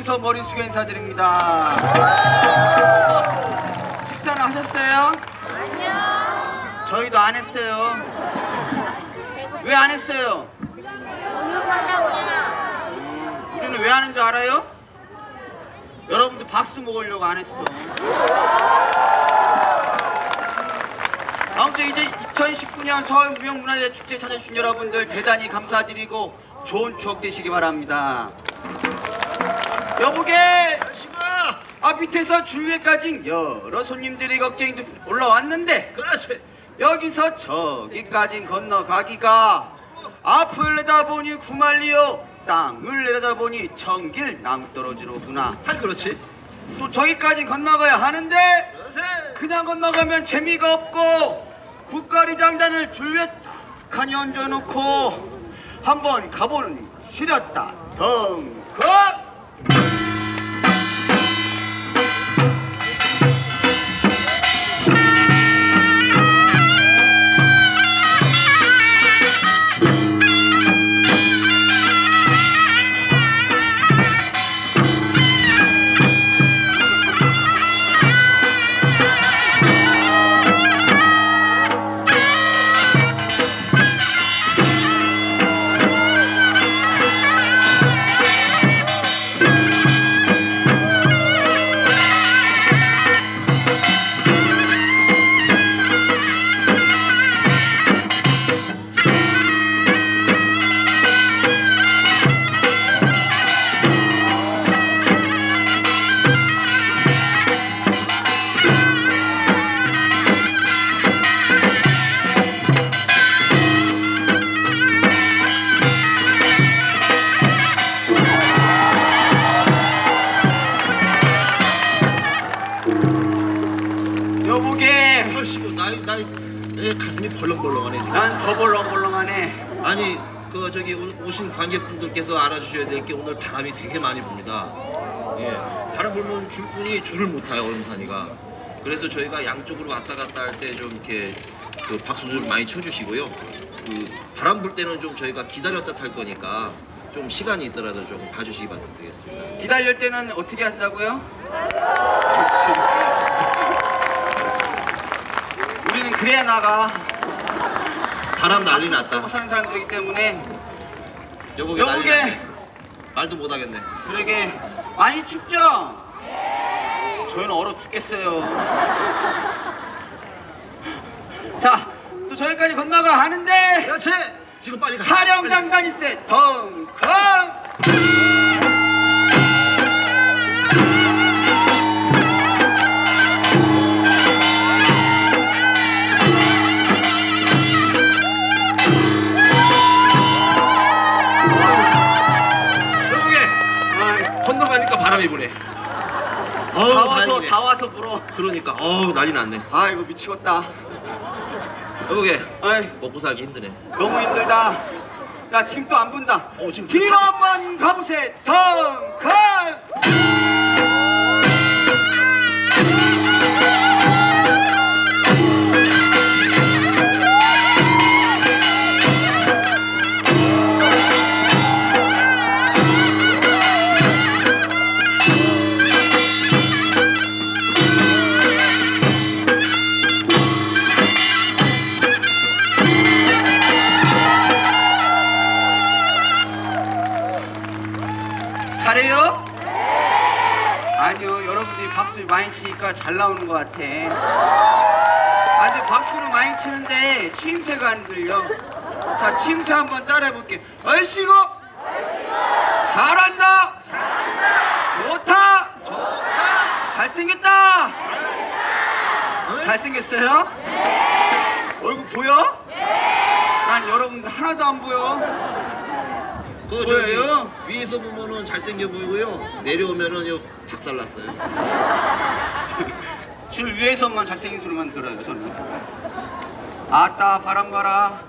얼음산이 한용서 머릿속에 인사드립니다 식사는 하셨어요? 아니요 저희도 안 했어요 왜 안 했어요? 음, 우리는 왜 하는 줄 알아요? 여러분들 박수 먹으려고 안 했어 아무튼 이제 2019년 서울 무형문화재 축제 찾아주신 여러분들 대단히 감사드리고 좋은 추억 되시기 바랍니다. 여보게 아 밑에서 주위에까지 여러 손님들이 걱정이 올라왔는데 그렇지. 여기서 저기까지 건너가기가 앞을 내다보니 구말리요 땅을 내려다보니 청길 낭떠러지로구나 아, 그렇지. 또 저기까지 건너가야 하는데 그렇지. 그냥 건너가면 재미가 없고 국가리 장단을 줄에 칸이 얹어놓고 한번 가보는 시렸다 덩컷 내 가슴이 벌렁벌렁하네 지금. 난더 벌렁벌렁하네 아니 그 저기 오- 오신 관객분들께서 알아주셔야 될 게 오늘 바람이 되게 많이 붑니다. 예, 바람 불면 줄분이 줄을 못 타요 얼음산이가. 그래서 저희가 양쪽으로 왔다 갔다 할 때 좀 이렇게 그 박수 좀 많이 쳐주시고요. 그 바람 불 때는 좀 저희가 기다렸다 탈 거니까 좀 시간이 있더라도 좀 봐주시기 바라겠습니다. 기다릴 때는 어떻게 한다고요? 나가 바람 난리 났다. 사람들이기 때문에 여보게 난리 여보게 났네. 말도 못 하겠네. 그러게 많이 춥죠? 저희는 얼어 죽겠어요. 자, 또 저기까지 건너가 하는데 그렇지. 지금 빨리 가. 사령장단 있세 덩컨 바람이 부네. 어우, 다 와서 다행이네. 다 와서 불어. 그러니까 어우 난리 났네. 아이고 미치겠다. 여보게 아이 먹고 살기 힘드네. 너무 힘들다. 야 지금 또 안 분다. 어, 지금 뒤로 한번 가보세 덩컨. 잘 나오는 것 같아. 아, 근데 박수를 많이 치는데 치임새가 안 들려. 자, 치임새 한번 따라해볼게. 얼씨구! 잘한다! 좋다! 잘생겼다! 잘생겼어요? 얼굴 보여? 난 여러분들 하나도 안 보여. 그 저기 뭐예요? 위에서 보면은 잘생겨 보이고요. 내려오면은 요 박살났어요. 줄 위에서만 잘생긴 소리만 들어요 저는 아따 바람 가라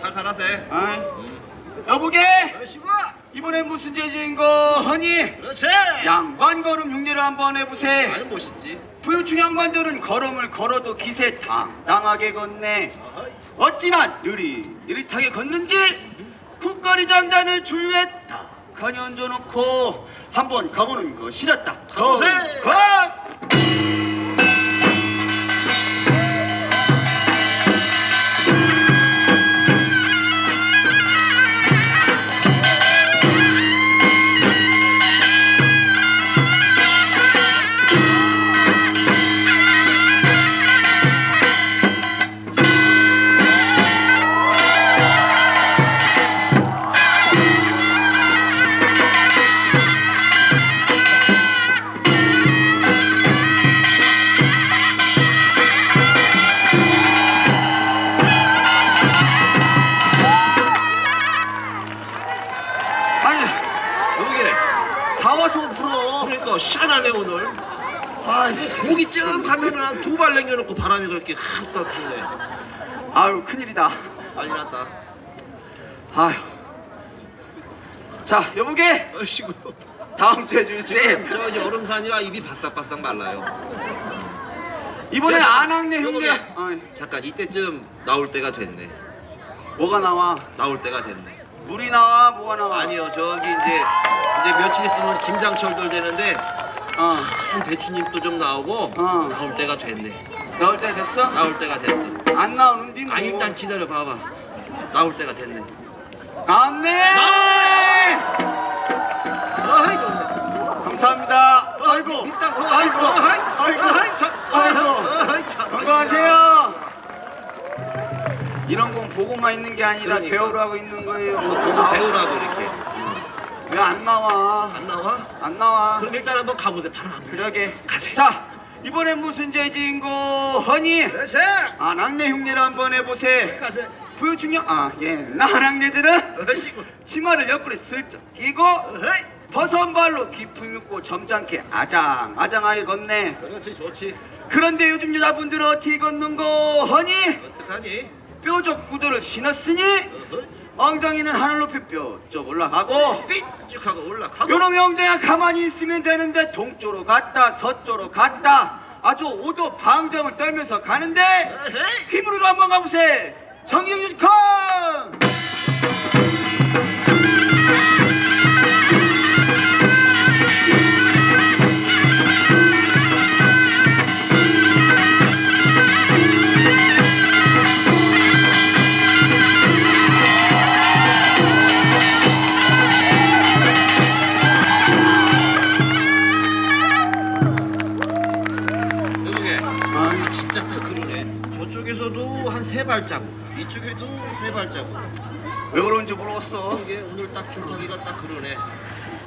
살살하세. 어이 음. 여보게 열심히. 이번에 무슨 죄지은 거 허니 그렇지. 양반 걸음 흉내를 한번 해보세 아주 멋있지. 부유충 양반들은 걸음을 걸어도 기세 당당하게 걷네 어찌나 느릿느릿하게 걷는지 국거리 장단을 줄 위에 딱 가까이 얹어놓고 한번 가보는 것이었다. 가보세! 가! 아, 목이 쯤 하면은 한두발 남겨놓고 바람이 그렇게 확 불네. 아유 큰일이다. 난리 났다. 아유. 자 여보게 아이고. 다음 주에 줄세. 저기 얼음산이라 입이 바싹바싹 말라요. 이번엔 자, 안학내 여보게. 형제. 어이, 잠깐 이때쯤 나올 때가 됐네. 뭐가 나와? 나올 때가 됐네. 물이 나와 뭐가 나와? 아니요 저기 이제 이제 며칠 있으면 김장철들 되는데 어. 한 배추잎도 좀 나오고 어. 나올 때가 됐네. 나올 때 됐어? 나올 때가 됐어. 안 나오는데 뭐. 아 일단 기다려 봐봐. 나올 때가 됐네. 안내. 나오네! 아이고. 감사합니다. 아이고. 일단 어, 아이고. 아이고. 아이고. 아이고. 참. 아이고. 아이고. 참. 건강하세요. 이런 건 보고만 있는 게 아니라 그러니까. 배우라고 있는 거예요. 보고 배우라고 이렇게. 왜 안 나와? 안 나와? 안 나와. 그럼 일단 한번 가보세요. 바로 안 그러게. 자, 이번엔 무슨 죄지인 거 허니? 그렇지. 아, 낙내 흉내를 한번 해보세. 가세요. 부유충격. 아, 예. 나낙내들은 어이구. 치마를 옆구리 슬쩍 끼고 어이. 버선 발로 깊이 눕고 점잖게 아장 아장하게 걷네. 그렇지 좋지. 그런데 요즘 여자분들은 어떻게 걷는 거 허니? 어떡하니? 뾰족 구두를 신었으니 어허. 엉덩이는 하늘 높이 뾰족 올라가고 삐쭉하고 올라가고. 요놈의 엉덩이가 가만히 있으면 되는데 동쪽으로 갔다 서쪽으로 갔다 아주 오도 방정을 떨면서 가는데. 힘으로 한번 가보세 정경유 컴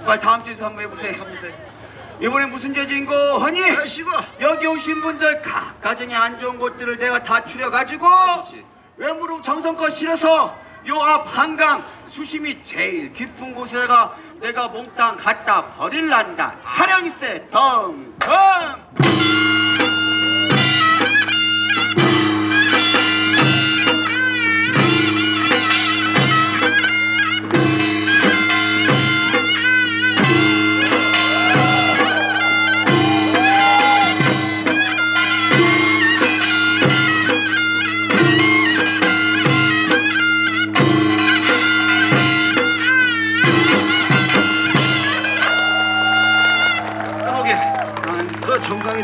빨리 다음 주에서 한번 해보세 가보세요. 이번엔 무슨 죄지인 거 허니? 아이씨고. 여기 오신 분들 가, 가정에 안 좋은 곳들을 내가 다 추려가지고 그렇지. 외무로 정성껏 실어서 요 앞 한강 수심이 제일 깊은 곳에다가 내가 몽땅 갖다 버릴란다 타령이세 덩덩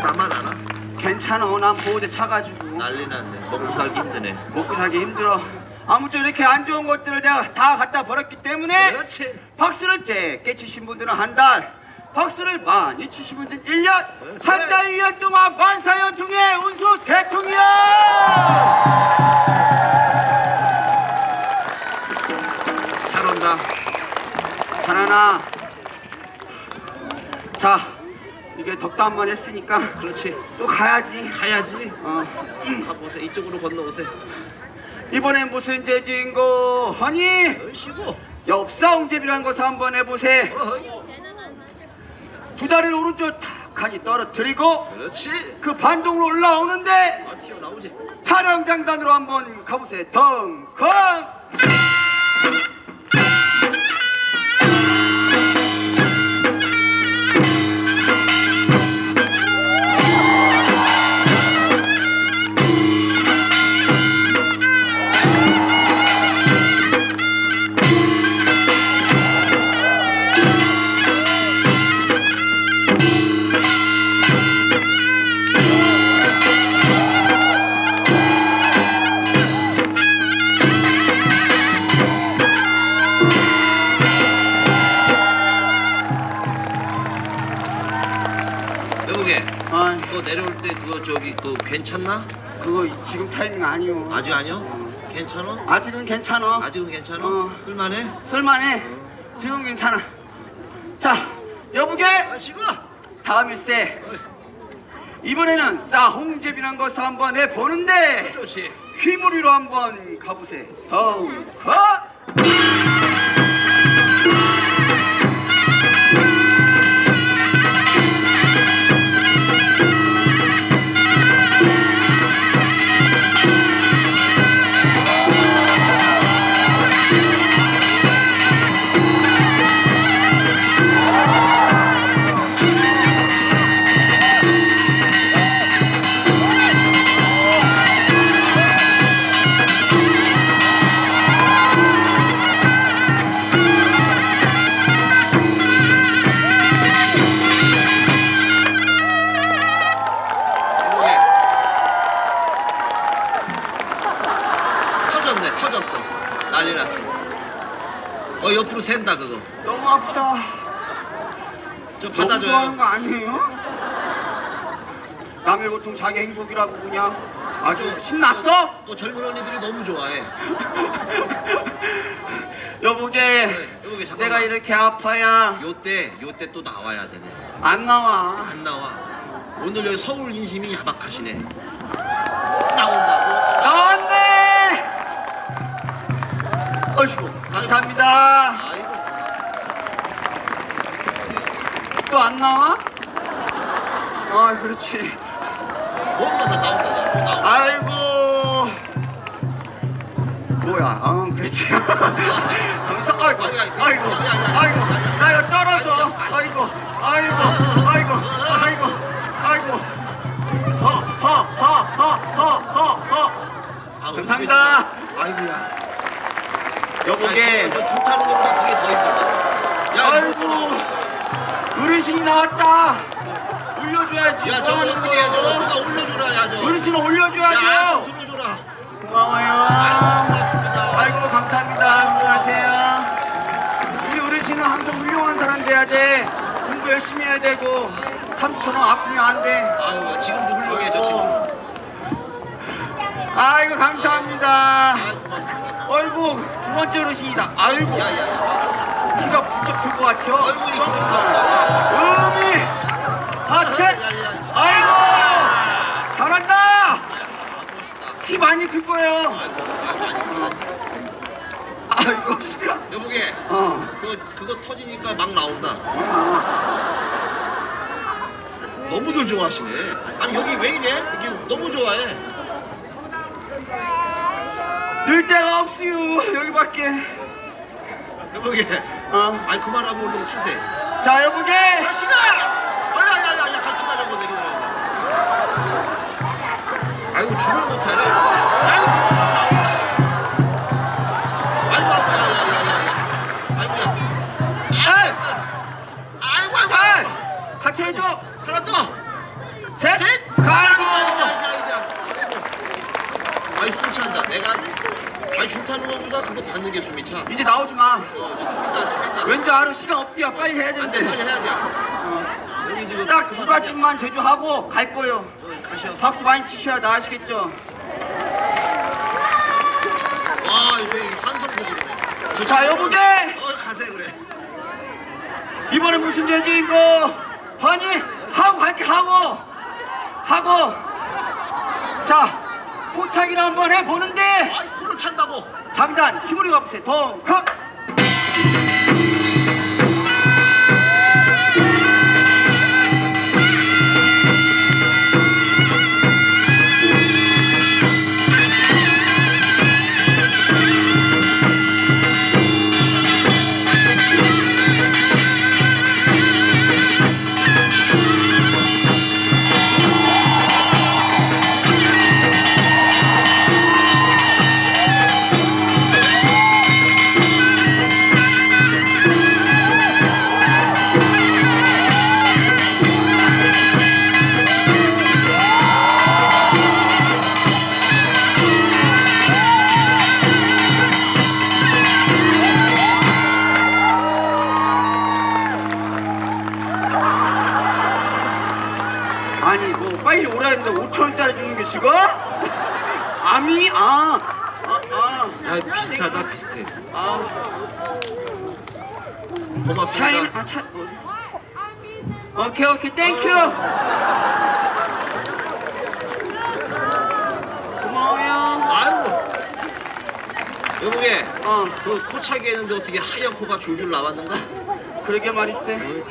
너 정강이 나만 아나? 괜찮아 난 보호대 차가지고 난리 났네. 먹고 살기 힘드네. 먹고 살기 힘들어 아무쪼 이렇게 안 좋은 것들을 내가 다 갖다 버렸기 때문에 그렇지. 박수를 짧게 치신 분들은 한 달, 박수를 많이 치신 분들은 1년, 한 달 1년 동안 만사연통의 운수 대통령! 잘 온다. 하나나, 자, 이게 덕담 한번 했으니까 그렇지. 또 가야지. 가야지. 어, 가보세요. 이쪽으로 건너오세요. 이번엔 무슨 죄지인 거 하니? 얼씨고. 엽사옹제비라는 것을 한번 해보세. 어허이. 두 다리를 오른쪽 탁하니 떨어뜨리고 그렇지. 그 반동으로 올라오는데 아 튀어나오지. 타령장단으로 한번 가보세요. 덩컨 아니요. 아직 아니요? 괜찮아? 아직은 괜찮아. 아직은 괜찮아? 어. 쓸만해? 쓸만해. 지금 괜찮아. 자, 여보게 아 지금! 다음 일세 이번에는 싸홍제비란 것을 한번 해보는데 좋지. 휘무리로 한번 가보세. 더우 컷! 아니에요? 남의 고통 자기 행복이라고 그냥 아주 신났어? 어, 젊은 언니들이 너무 좋아해 여보게 네, 여보게, 잠깐만. 내가 이렇게 아파야 요때 요때 또 나와야 되네 안 나와. 안 나와 오늘 여기 서울 인심이 야박하시네 나온다고 나왔네! 어이구, 감사합니다. 아이고 또 안 나와? 아, 그렇지. 뭔가 다 나온다 또 나온다 아이고. 뭐야, 어, 그렇지. 감사, 아이고, 아이고, 아이고, 나 이거 떨어져. 아이고, 아이고, 아이고, 아이고, 아이고. 허, 허, 허, 허, 허, 허, 허. 아우, 감사합니다. 아이고야 여보게. 너 줄타는 것보다 그게 더 힘들다 야 아이고 어르신이 나왔다 올려줘야지. 야 저거 어떻게 해 저거 누가 올려주라 야저 어르신 야 올려줘야죠 들어줘라. 고마워요. 고맙습니다. 아이고 감사합니다. 안녕하세요. 우리 어르신은 항상 훌륭한 사람 돼야 돼. 공부 열심히 해야 되고 삼촌은 아프면 안 돼. 아유 지금도 훌륭해 저 친구 아이고 감사합니다. 아 고맙습니다 아이고 두 번째 어르신이다. 아이고. 야 야 야 키가 부쩍 클것 같아요. 아이고 이좋 그거 터지니까 막 나온다. 너무들 좋아하시네. 아니 여기 왜 이래? 이게 너무 좋아해. 늘 데가 없어요. 여기밖에. 여보게. 어. 아니 그만하고 얼른 키세. 자 여보게. 시간! 아야야야야 같이 가자고 내기 아이고 줄을 못하네 받는 게 숨이 차 이제 나오지 마. 어, 왠지 하루 시간 없디야. 빨리 해야 안돼 빨리 되는데. 해야 돼. 여기 지금 딱 두 가지만 제조하고 갈 거예요. 어, 가셔. 박수 많이 치셔야 나 아시겠죠? 와 이거 한성 소리네. 자 여보게? 어 가세 그래. 이번에 무슨 죄지 이거? 아니 하고 갈게 하고. 하고. 자 포착이를 한번 해보는데. 아 찬다고 잠깐 힘으로 가보세요 더컷 고맙습니다. 아, 차, 어. 오케이, 오케이, 땡큐. 고마워요. 아이고. 여보게 어, 그 코차게 했는데 어떻게 하얀 코가 줄줄 나왔는가? 그러게 말이세.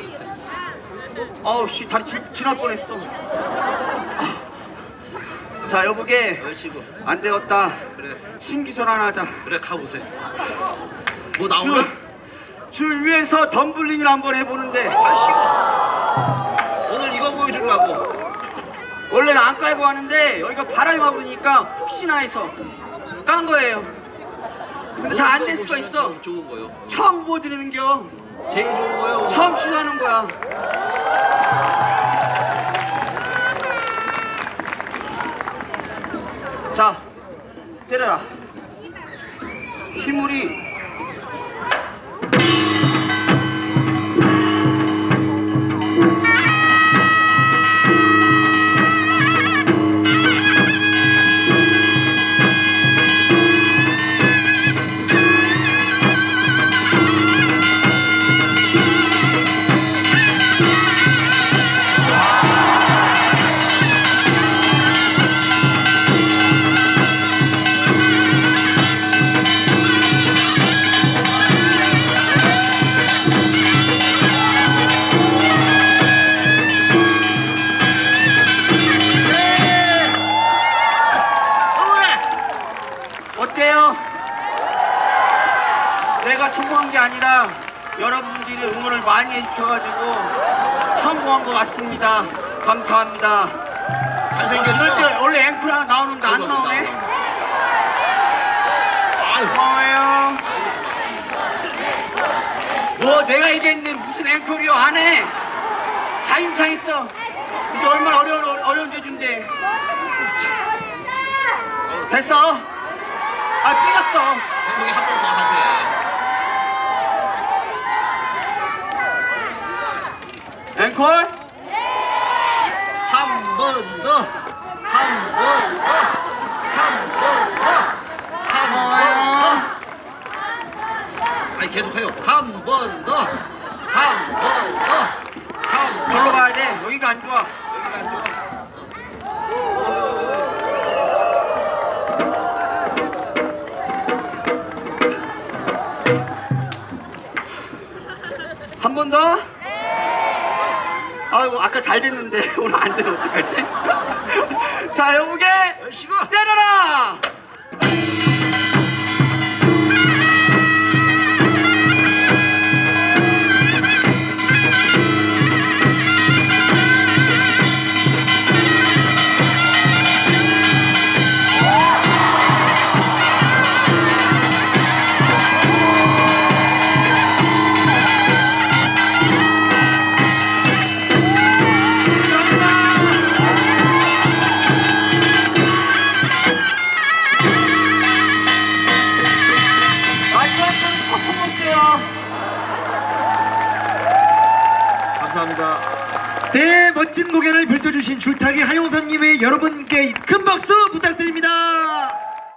어우, 씨, 다리 칠, 칠할 뻔했어. 아. 자, 여보게, 얼씨구. 안 되었다. 그래 신기술 하나 하자. 그래 가보세요. 뭐 나오나? 줄, 줄 위에서 덤블링을 한번 해보는데, 얼씨구. 오늘 이거 보여주려고. 원래는 안 깔고 하는데, 여기가 바람이 막으니까 혹시나 해서 깐 거예요. 근데 잘 안 될 수가 있어. 참 좋은 거요. 처음 보여드리는 겨. 제일 좋은 거요. 처음 시도하는 거야. 자, 때려라. 힘물이 감사합니다. 잘생겼죠? 원래 앵콜 하나 나오는데 안 나오네. 고마워요. 뭐 내가 얘기했는데 무슨 앵콜이요 안 해. 자임상 있어. 이게 얼마나 어려운 어려운 죄인데. 됐어. 아 삐갔어. 형이 한 번 더 하세요. 앵콜? 한번 더. 한 번 더. 한 번 더. 한번 고마워요. 더. 아니 계속해요. 한 번 더. 한 번 더. 한 절로 번. 가야 돼. 여기가 안 좋아. 여기가 안 좋아. 한 번 더? 아이고 아까 잘 됐는데 오늘 안 되면 어떡하지? 자 여보게 열시고. 때려라!